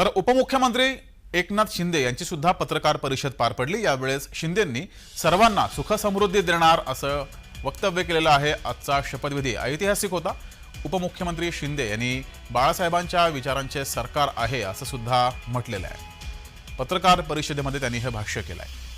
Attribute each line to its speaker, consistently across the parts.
Speaker 1: तर उपमुख्यमंत्री एकनाथ शिंदे यांची सुद्धा पत्रकार परिषद पार पडली. यावेळेस शिंदेंनी सर्वांना सुखसमृद्धी देणार असं वक्तव्य केलेलं आहे आजचा शपथविधी. ऐतिहासिक होता. उपमुख्यमंत्री शिंदे यांनी बाळासाहेबांच्या विचारांचे सरकार आहे असं सुद्धा म्हटलेलं आहे. पत्रकार परिषदेमध्ये त्यांनी हे भाष्य केलं आहे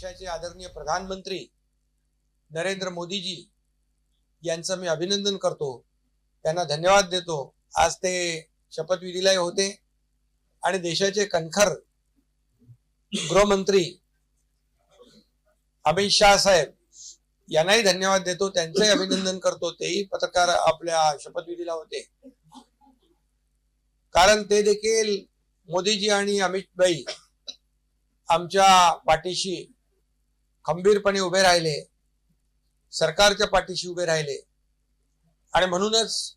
Speaker 2: देशाचे आदरणीय प्रधानमंत्री नरेंद्र मोदीजी यांचं मी अभिनंदन करतो. त्यांना धन्यवाद देतो. आज ते शपथविधीलाही होते. आणि देशाचे कणखर गृहमंत्री अमित शाह साहेब यांनाही धन्यवाद देतो. त्यांचंही अभिनंदन करतो. तेही पत्रकार आपल्या शपथविधीला होते. कारण ते देखील मोदीजी आणि अमित भाई आमच्या पाठीशी खंबीरपणे उभे राहिले. सरकारच्या पाठीशी उभे राहिले. आणि म्हणूनच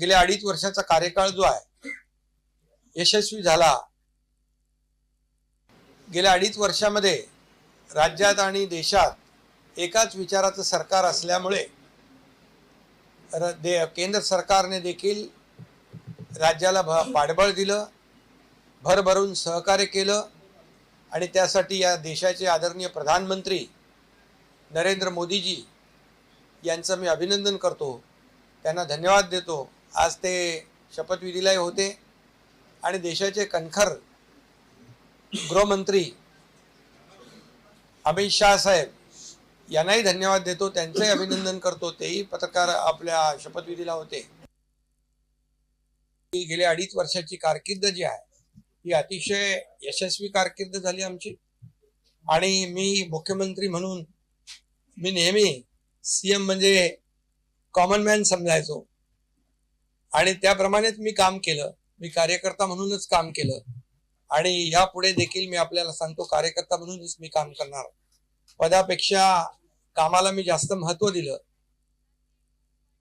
Speaker 2: गेल्या अडीच वर्षाचा कार्यकाळ जो आहे यशस्वी झाला. गेल्या अडीच वर्षामध्ये राज्यात आणि देशात एकाच विचाराचं सरकार असल्यामुळे र- दे- केंद्र सरकारने देखील राज्याला भ- पाठबळ दिलं. भरभरून सहकार्य केलं. आणि त्यासाठी या देशाचे आदरणीय प्रधानमंत्री नरेंद्र मोदीजी यांचं मी अभिनंदन करतो. त्यांना धन्यवाद देतो. आज ते शपथविधीलाही होते. आणि देशाचे कणखर गृहमंत्री अमित शाह साहेब यांनाही धन्यवाद देतो. त्यांचंही अभिनंदन करतो. तेही पत्रकार आपल्या शपथविधीला होते. गेल्या अडीच वर्षाची कारकिर्द जी आहे ही अतिशय यशस्वी कारकीर्द झाली आमची. आणि मी मुख्यमंत्री म्हणून मी नेहमी सीएम म्हणजे कॉमन मॅन समजायचो. आणि त्याप्रमाणेच मी काम केलं. मी कार्यकर्ता म्हणूनच काम केलं. आणि यापुढे देखील मी आपल्याला सांगतो कार्यकर्ता म्हणूनच मी काम करणार. पदापेक्षा कामाला मी जास्त महत्त्व दिलं.